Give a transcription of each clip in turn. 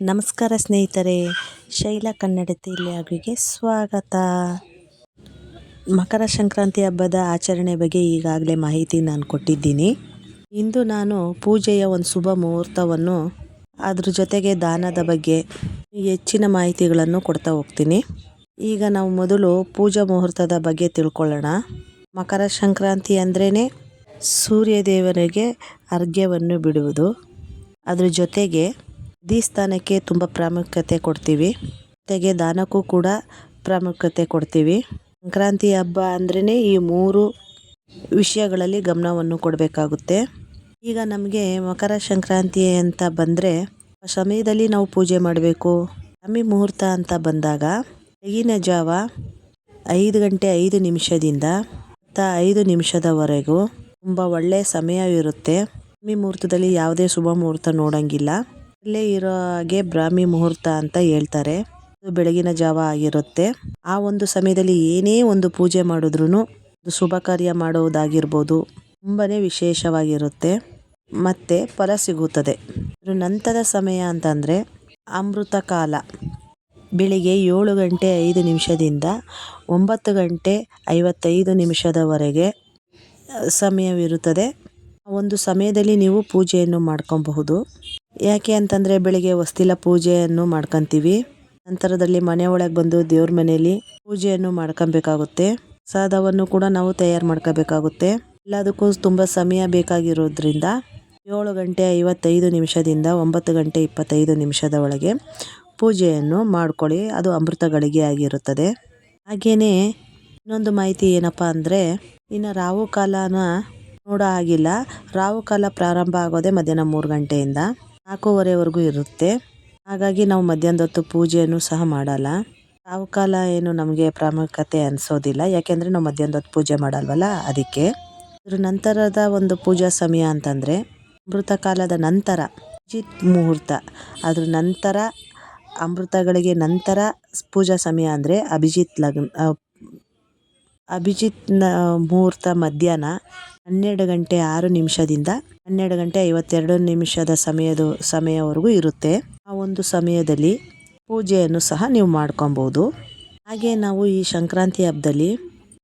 ನಮಸ್ಕಾರ ಸ್ನೇಹಿತರೆ, ಶೈಲ ಕನ್ನಡತಿ ಲ್ಯಾಬಿಗೆ ಸ್ವಾಗತ. ಮಕರ ಸಂಕ್ರಾಂತಿ ಹಬ್ಬದ ಆಚರಣೆ ಬಗ್ಗೆ ಈಗಾಗಲೇ ಮಾಹಿತಿ ನಾನು ಕೊಟ್ಟಿದ್ದೀನಿ. ಇಂದು ನಾನು ಪೂಜೆಯ ಒಂದು ಶುಭ ಮುಹೂರ್ತವನ್ನು ಅದ್ರ ಜೊತೆಗೆ ದಾನದ ಬಗ್ಗೆ ಹೆಚ್ಚಿನ ಮಾಹಿತಿಗಳನ್ನು ಕೊಡ್ತಾ ಹೋಗ್ತೀನಿ. ಈಗ ನಾವು ಮೊದಲು ಪೂಜಾ ಮುಹೂರ್ತದ ಬಗ್ಗೆ ತಿಳ್ಕೊಳ್ಳೋಣ. ಮಕರ ಸಂಕ್ರಾಂತಿ ಅಂದ್ರೇ ಸೂರ್ಯದೇವರಿಗೆ ಅರ್ಘ್ಯವನ್ನು ಬಿಡುವುದು. ಅದ್ರ ಜೊತೆಗೆ ಸ್ಥಾನಕ್ಕೆ ತುಂಬ ಪ್ರಾಮುಖ್ಯತೆ ಕೊಡ್ತೀವಿ. ಜೊತೆಗೆ ದಾನಕ್ಕೂ ಕೂಡ ಪ್ರಾಮುಖ್ಯತೆ ಕೊಡ್ತೀವಿ. ಸಂಕ್ರಾಂತಿ ಹಬ್ಬ ಅಂದ್ರೇ ಈ ಮೂರು ವಿಷಯಗಳಲ್ಲಿ ಗಮನವನ್ನು ಕೊಡಬೇಕಾಗುತ್ತೆ. ಈಗ ನಮಗೆ ಮಕರ ಸಂಕ್ರಾಂತಿ ಅಂತ ಬಂದರೆ ಸಮಯದಲ್ಲಿ ನಾವು ಪೂಜೆ ಮಾಡಬೇಕು. ಸ್ವಾಮಿ ಮುಹೂರ್ತ ಅಂತ ಬಂದಾಗ ಬೆಳಗಿನ ಜಾವ ಐದು ಗಂಟೆ ಐದು ನಿಮಿಷದಿಂದ ಐದು ನಿಮಿಷದವರೆಗೂ ತುಂಬ ಒಳ್ಳೆಯ ಸಮಯವಿರುತ್ತೆ. ಸ್ವಾಮಿ ಮುಹೂರ್ತದಲ್ಲಿ ಯಾವುದೇ ಶುಭ ಮುಹೂರ್ತ ನೋಡೋಂಗಿಲ್ಲ. ಇಲ್ಲೇ ಇರೋ ಹಾಗೆ ಬ್ರಾಹ್ಮಿ ಮುಹೂರ್ತ ಅಂತ ಹೇಳ್ತಾರೆ. ಬೆಳಗಿನ ಜಾವ ಆಗಿರುತ್ತೆ. ಆ ಒಂದು ಸಮಯದಲ್ಲಿ ಏನೇ ಒಂದು ಪೂಜೆ ಮಾಡಿದ್ರು ಶುಭ ಕಾರ್ಯ ಮಾಡುವುದಾಗಿರ್ಬೋದು. ತುಂಬಾನೇ ವಿಶೇಷವಾಗಿರುತ್ತೆ. ಮತ್ತೆ ಫಲ ಸಿಗುತ್ತದೆ. ನಂತರದ ಸಮಯ ಅಂತಂದರೆ ಅಮೃತ ಕಾಲ. ಬೆಳಿಗ್ಗೆ ಏಳು ಗಂಟೆ ಐದು ನಿಮಿಷದಿಂದ ಒಂಬತ್ತು ಗಂಟೆ ಐವತ್ತೈದು ನಿಮಿಷದವರೆಗೆ ಸಮಯವಿರುತ್ತದೆ. ಒಂದು ಸಮಯದಲ್ಲಿ ನೀವು ಪೂಜೆಯನ್ನು ಮಾಡ್ಕೊಬಹುದು. ಯಾಕೆ ಅಂತಂದರೆ ಬೆಳಿಗ್ಗೆ ಹೊಸ್ತಿಲ ಪೂಜೆಯನ್ನು ಮಾಡ್ಕೊತೀವಿ. ನಂತರದಲ್ಲಿ ಮನೆ ಒಳಗೆ ಬಂದು ದೇವ್ರ ಮನೆಯಲ್ಲಿ ಪೂಜೆಯನ್ನು ಮಾಡ್ಕೊಬೇಕಾಗುತ್ತೆ. ಪ್ರಸಾದವನ್ನು ಕೂಡ ನಾವು ತಯಾರು ಮಾಡ್ಕೋಬೇಕಾಗುತ್ತೆ. ಎಲ್ಲದಕ್ಕೂ ತುಂಬ ಸಮಯ ಬೇಕಾಗಿರೋದ್ರಿಂದ ಏಳು ಗಂಟೆ ಐವತ್ತೈದು ನಿಮಿಷದಿಂದ ಒಂಬತ್ತು ಗಂಟೆ ಇಪ್ಪತ್ತೈದು ನಿಮಿಷದ ಒಳಗೆ ಪೂಜೆಯನ್ನು ಮಾಡ್ಕೊಳ್ಳಿ. ಅದು ಅಮೃತ ಗಳಿಗೆ ಆಗಿರುತ್ತದೆ. ಹಾಗೆಯೇ ಇನ್ನೊಂದು ಮಾಹಿತಿ ಏನಪ್ಪ ಅಂದರೆ, ಇನ್ನು ರಾಹುಕಾಲನ ನೋಡೋ ಆಗಿಲ್ಲ ರಾಹುಕಾಲ ಪ್ರಾರಂಭ ಆಗೋದೇ ಮಧ್ಯಾಹ್ನ ಮೂರು ಗಂಟೆಯಿಂದ. ನಾಲ್ಕೂವರೆವರೆಗೂ ಇರುತ್ತೆ. ಹಾಗಾಗಿ ನಾವು ಮಧ್ಯಾಹ್ನದ ಹೊತ್ತು ಪೂಜೆಯನ್ನು ಸಹ ಮಾಡಲ್ಲ. ಕಾಲ ಏನು ನಮಗೆ ಪ್ರಾಮುಖ್ಯತೆ ಅನಿಸೋದಿಲ್ಲ. ಯಾಕೆಂದರೆ ನಾವು ಮಧ್ಯಾಹ್ನದ ಹೊತ್ತು ಪೂಜೆ ಮಾಡಲ್ವಲ್ಲ ಅದಕ್ಕೆ. ಅದ್ರ ನಂತರದ ಒಂದು ಪೂಜಾ ಸಮಯ ಅಂತಂದರೆ ಅಮೃತ ಕಾಲದ ನಂತರ ಜಿತ್ ಮುಹೂರ್ತ. ಅದ್ರ ನಂತರ ಅಮೃತಗಳಿಗೆ ನಂತರ ಪೂಜಾ ಸಮಯ ಅಂದರೆ ಅಭಿಜಿತ್ ಲಗ್ನ ಅಭಿಜಿತ್ ಮುಹೂರ್ತ ಮಧ್ಯಾಹ್ನ ಹನ್ನೆರಡು ಗಂಟೆ ಆರು ನಿಮಿಷದಿಂದ ಹನ್ನೆರಡು ಗಂಟೆ ಐವತ್ತೆರಡು ನಿಮಿಷದ ಸಮಯದ, ಸಮಯವರೆಗೂ ಇರುತ್ತೆ. ಆ ಒಂದು ಸಮಯದಲ್ಲಿ ಪೂಜೆಯನ್ನು ಸಹ ನೀವು ಮಾಡ್ಕೊಬೋದು. ಹಾಗೆ ನಾವು ಈ ಸಂಕ್ರಾಂತಿ ಹಬ್ಬದಲ್ಲಿ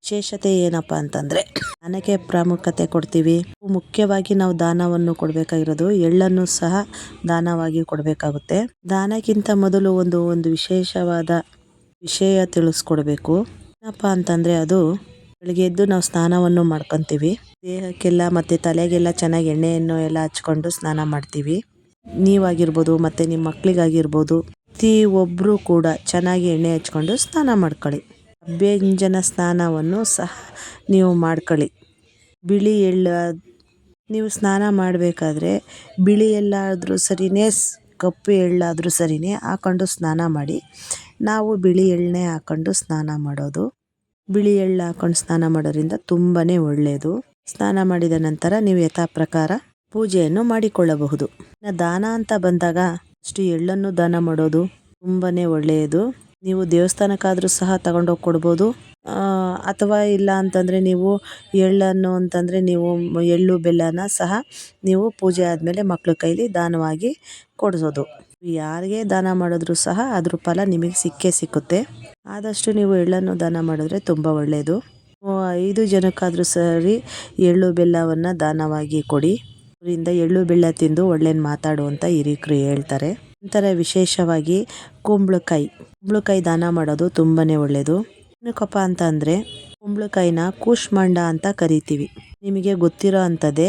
ವಿಶೇಷತೆ ಏನಪ್ಪ ಅಂತಂದರೆ ದಾನಕ್ಕೆ ಪ್ರಾಮುಖ್ಯತೆ ಕೊಡ್ತೀವಿ. ಮುಖ್ಯವಾಗಿ ನಾವು ದಾನವನ್ನು ಕೊಡಬೇಕಾಗಿರೋದು ಎಳ್ಳನ್ನು ಸಹ ದಾನವಾಗಿ ಕೊಡಬೇಕಾಗುತ್ತೆ. ದಾನಕ್ಕಿಂತ ಮೊದಲು ಒಂದು ಒಂದು ವಿಶೇಷವಾದ ವಿಷಯ ತಿಳಿಸ್ಕೊಡ್ಬೇಕು. ಏನಪ್ಪ ಅಂತಂದರೆ ಅದು ಬೆಳಗ್ಗೆ ಎದ್ದು ನಾವು ಸ್ನಾನವನ್ನು ಮಾಡ್ಕೊತೀವಿ. ದೇಹಕ್ಕೆಲ್ಲ ಮತ್ತು ತಲೆಗೆಲ್ಲ ಚೆನ್ನಾಗಿ ಎಣ್ಣೆಯನ್ನು ಎಲ್ಲ ಹಚ್ಕೊಂಡು ಸ್ನಾನ ಮಾಡ್ತೀವಿ. ನೀವಾಗಿರ್ಬೋದು ಮತ್ತು ನಿಮ್ಮ ಮಕ್ಕಳಿಗಾಗಿರ್ಬೋದು ಪ್ರತಿ ಒಬ್ಬರೂ ಕೂಡ ಚೆನ್ನಾಗಿ ಎಣ್ಣೆ ಹಚ್ಕೊಂಡು ಸ್ನಾನ ಮಾಡ್ಕೊಳ್ಳಿ. ಅಭ್ಯಂಜನ ಸ್ನಾನವನ್ನು ಸಹ ನೀವು ಮಾಡ್ಕೊಳ್ಳಿ. ಬಿಳಿ ಎಳ್ಳು, ನೀವು ಸ್ನಾನ ಮಾಡಬೇಕಾದ್ರೆ ಬಿಳಿ ಎಲ್ಲಾದರೂ ಸರಿಯೇ ಕಪ್ಪು ಎಳ್ಳಾದರೂ ಸರಿಯೇ ಹಾಕೊಂಡು ಸ್ನಾನ ಮಾಡಿ. ನಾವು ಬಿಳಿ ಎಳ್ಳನ್ನೇ ಹಾಕೊಂಡು ಸ್ನಾನ ಮಾಡೋದು. ಬಿಳಿ ಎಳ್ಳು ಹಾಕೊಂಡು ಸ್ನಾನ ಮಾಡೋದ್ರಿಂದ ತುಂಬಾ ಒಳ್ಳೆಯದು ಸ್ನಾನ ಮಾಡಿದ ನಂತರ ನೀವು ಯಥಾ ಪ್ರಕಾರ ಪೂಜೆಯನ್ನು ಮಾಡಿಕೊಳ್ಳಬಹುದು. ದಾನ ಅಂತ ಬಂದಾಗ ಅಷ್ಟು ಎಳ್ಳನ್ನು ದಾನ ಮಾಡೋದು ತುಂಬಾ ಒಳ್ಳೆಯದು ನೀವು ದೇವಸ್ಥಾನಕ್ಕಾದರೂ ಸಹ ತಗೊಂಡೋಗಿ ಕೊಡ್ಬೋದು. ಅಥವಾ ಇಲ್ಲ ಅಂತಂದರೆ ನೀವು ಎಳ್ಳನ್ನು ಅಂತಂದರೆ ನೀವು ಎಳ್ಳು ಬೆಲ್ಲನ ಸಹ ನೀವು ಪೂಜೆ ಆದಮೇಲೆ ಮಕ್ಳ ಕೈಲಿ ದಾನವಾಗಿ ಕೊಡಿಸೋದು. ಯಾರಿಗೆ ದಾನ ಮಾಡಿದ್ರು ಸಹ ಅದ್ರ ಫಲ ನಿಮಗೆ ಸಿಕ್ಕೇ ಸಿಕ್ಕುತ್ತೆ. ಆದಷ್ಟು ನೀವು ಎಳ್ಳನ್ನು ದಾನ ಮಾಡಿದ್ರೆ ತುಂಬ ಒಳ್ಳೆಯದು ಐದು ಜನಕ್ಕಾದರೂ ಸರಿ ಎಳ್ಳು ಬೆಲ್ಲವನ್ನು ದಾನವಾಗಿ ಕೊಡಿ. ಅದರಿಂದ ಎಳ್ಳು ಬೆಲ್ಲ ತಿಂದು ಒಳ್ಳೆಯ ಮಾತಾಡು ಅಂತ ಹಿರಿಕರು ಹೇಳ್ತಾರೆ. ನಂತರ ವಿಶೇಷವಾಗಿ ಕುಂಬಳಕಾಯಿ. ಕುಂಬಳಕಾಯಿ ದಾನ ಮಾಡೋದು ತುಂಬಾ ಒಳ್ಳೆಯದು ಏನಕ್ಕಪ್ಪ ಅಂತ ಅಂದರೆ ಕುಂಬಳಕಾಯಿನ ಅಂತ ಕರಿತೀವಿ. ನಿಮಗೆ ಗೊತ್ತಿರೋ ಅಂಥದ್ದೇ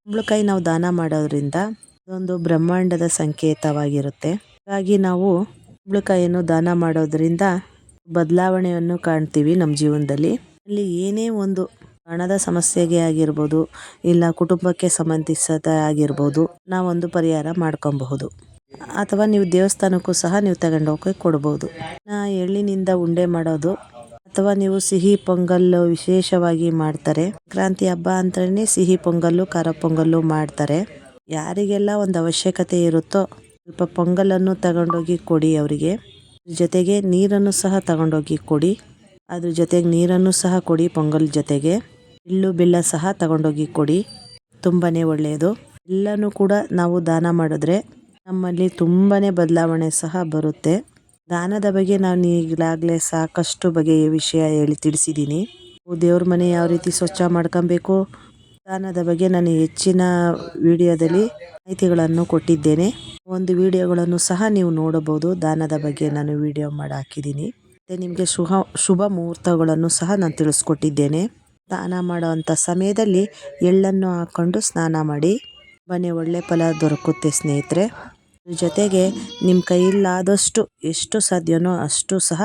ಕುಂಬಳಕಾಯಿ ನಾವು ದಾನ ಮಾಡೋದ್ರಿಂದ ಅದೊಂದು ಬ್ರಹ್ಮಾಂಡದ ಸಂಕೇತವಾಗಿರುತ್ತೆ. ಹಾಗಾಗಿ ನಾವು ಕುಂಬಳಕಾಯಿಯನ್ನು ದಾನ ಮಾಡೋದ್ರಿಂದ ಬದಲಾವಣೆಯನ್ನು ಕಾಣ್ತೀವಿ ನಮ್ಮ ಜೀವನದಲ್ಲಿ. ಅಲ್ಲಿ ಏನೇ ಒಂದು ಹಣದ ಸಮಸ್ಯೆಗೆ ಆಗಿರ್ಬೋದು, ಇಲ್ಲ ಕುಟುಂಬಕ್ಕೆ ಸಂಬಂಧಿಸದ ಆಗಿರ್ಬೋದು ನಾವೊಂದು ಪರಿಹಾರ ಮಾಡ್ಕೊಬಹುದು. ಅಥವಾ ನೀವು ದೇವಸ್ಥಾನಕ್ಕೂ ಸಹ ನೀವು ತಗೊಂಡೋಗಿ ಕೊಡ್ಬೋದು. ಎಳ್ಳಿನಿಂದ ಉಂಡೆ ಮಾಡೋದು ಅಥವಾ ನೀವು ಸಿಹಿ ಪೊಂಗಲ್ಲು ವಿಶೇಷವಾಗಿ ಮಾಡ್ತಾರೆ. ಸಂಕ್ರಾಂತಿ ಹಬ್ಬ ಅಂತಾನೆ ಸಿಹಿ ಪೊಂಗಲ್ಲು, ಖಾರ ಪೊಂಗಲ್ಲು ಮಾಡ್ತಾರೆ. ಯಾರಿಗೆಲ್ಲ ಒಂದು ಅವಶ್ಯಕತೆ ಇರುತ್ತೋ ಸ್ವಲ್ಪ ಪೊಂಗಲನ್ನು ತಗೊಂಡೋಗಿ ಕೊಡಿ ಅವರಿಗೆ. ಜೊತೆಗೆ ನೀರನ್ನು ಸಹ ತಗೊಂಡೋಗಿ ಕೊಡಿ. ಅದ್ರ ಜೊತೆಗೆ ನೀರನ್ನು ಸಹ ಕೊಡಿ ಪೊಂಗಲ್ ಜೊತೆಗೆ. ಎಳ್ಳು, ಬೆಲ್ಲ ಸಹ ತಗೊಂಡೋಗಿ ಕೊಡಿ. ತುಂಬಾ ಒಳ್ಳೆಯದು. ಎಲ್ಲನೂ ಕೂಡ ನಾವು ದಾನ ಮಾಡಿದ್ರೆ ನಮ್ಮಲ್ಲಿ ತುಂಬಾ ಬದಲಾವಣೆ ಸಹ ಬರುತ್ತೆ. ದಾನದ ಬಗ್ಗೆ ನಾನು ಈಗಲಾಗಲೇ ಸಾಕಷ್ಟು ಬಗೆಯ ವಿಷಯ ಹೇಳಿ ತಿಳಿಸಿದ್ದೀನಿ ದೇವ್ರ ಮನೆ ಯಾವ ರೀತಿ ಸ್ವಚ್ಛ ಮಾಡ್ಕೊಬೇಕು? ದಾನದ ಬಗ್ಗೆ ನಾನು ಹೆಚ್ಚಿನ ವಿಡಿಯೋದಲ್ಲಿ ಮಾಹಿತಿಗಳನ್ನು ಕೊಟ್ಟಿದ್ದೇನೆ. ಒಂದು ವಿಡಿಯೋಗಳನ್ನು ಸಹ ನೀವು ನೋಡಬಹುದು. ದಾನದ ಬಗ್ಗೆ ನಾನು ವಿಡಿಯೋ ಮಾಡಿ ಹಾಕಿದ್ದೀನಿ ಮತ್ತು ನಿಮಗೆ ಶುಭ ಶುಭ ಮುಹೂರ್ತಗಳನ್ನು ಸಹ ನಾನು ತಿಳಿಸ್ಕೊಟ್ಟಿದ್ದೇನೆ. ದಾನ ಮಾಡುವಂಥ ಸಮಯದಲ್ಲಿ ಎಳ್ಳನ್ನು ಹಾಕ್ಕೊಂಡು ಸ್ನಾನ ಮಾಡಿ. ಬನ್ನಿ ಒಳ್ಳೆ ಫಲ ದೊರಕುತ್ತೆ ಸ್ನೇಹಿತರೆ. ಜೊತೆಗೆ ನಿಮ್ಮ ಕೈಯಲ್ಲಾದಷ್ಟು ಎಷ್ಟು ಸಾಧ್ಯವೋ ಅಷ್ಟು ಸಹ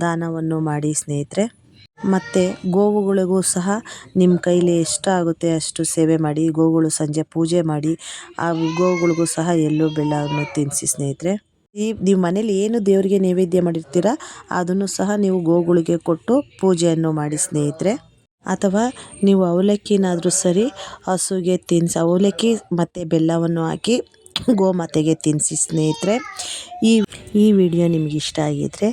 ದಾನವನ್ನು ಮಾಡಿ ಸ್ನೇಹಿತರೆ. ಮತ್ತು ಗೋವುಗಳಿಗೂ ಸಹ ನಿಮ್ಮ ಕೈಲಿ ಎಷ್ಟು ಆಗುತ್ತೆ ಅಷ್ಟು ಸೇವೆ ಮಾಡಿ, ಗೋವುಗಳು ಸಂಜೆ ಪೂಜೆ ಮಾಡಿ, ಆ ಗೋವುಗಳಿಗೂ ಸಹ ಎಲ್ಲೂ ಬೆಲ್ಲವನ್ನು ತಿನ್ನಿಸಿ ಸ್ನೇಹಿತರೆ. ಈ ನೀವು ಮನೇಲಿ ಏನು ದೇವರಿಗೆ ನೈವೇದ್ಯ ಮಾಡಿರ್ತೀರ, ಅದನ್ನು ಸಹ ನೀವು ಗೋಗಳಿಗೆ ಕೊಟ್ಟು ಪೂಜೆಯನ್ನು ಮಾಡಿ ಸ್ನೇಹಿತರೆ. ಅಥವಾ ನೀವು ಅವಲಕ್ಕಿನಾದರೂ ಸರಿ, ಹಸುಗೆ ತಿನ್ಸಿ, ಅವಲಕ್ಕಿ ಮತ್ತು ಬೆಲ್ಲವನ್ನು ಹಾಕಿ ಗೋಮಾತೆಗೆ ತಿನ್ನಿಸಿ ಸ್ನೇಹಿತರೆ, ಈ ಈ ವಿಡಿಯೋ ನಿಮ್ಗೆ ಇಷ್ಟ ಆಗಿದ್ದರೆ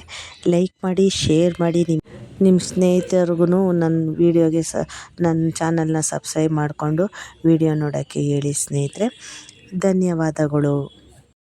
ಲೈಕ್ ಮಾಡಿ, ಶೇರ್ ಮಾಡಿ ನಿಮ್ಮ ನಿಮ್ಮ ಸ್ನೇಹಿತರಿಗೂ ನನ್ನ ವಿಡಿಯೋಗೆ ಸ ನನ್ನ ಚಾನಲ್ನ ಸಬ್ಸ್ಕ್ರೈಬ್ ಮಾಡಿಕೊಂಡು ವಿಡಿಯೋ ನೋಡೋಕ್ಕೆ ಹೇಳಿ ಸ್ನೇಹಿತರೆ. ಧನ್ಯವಾದಗಳು.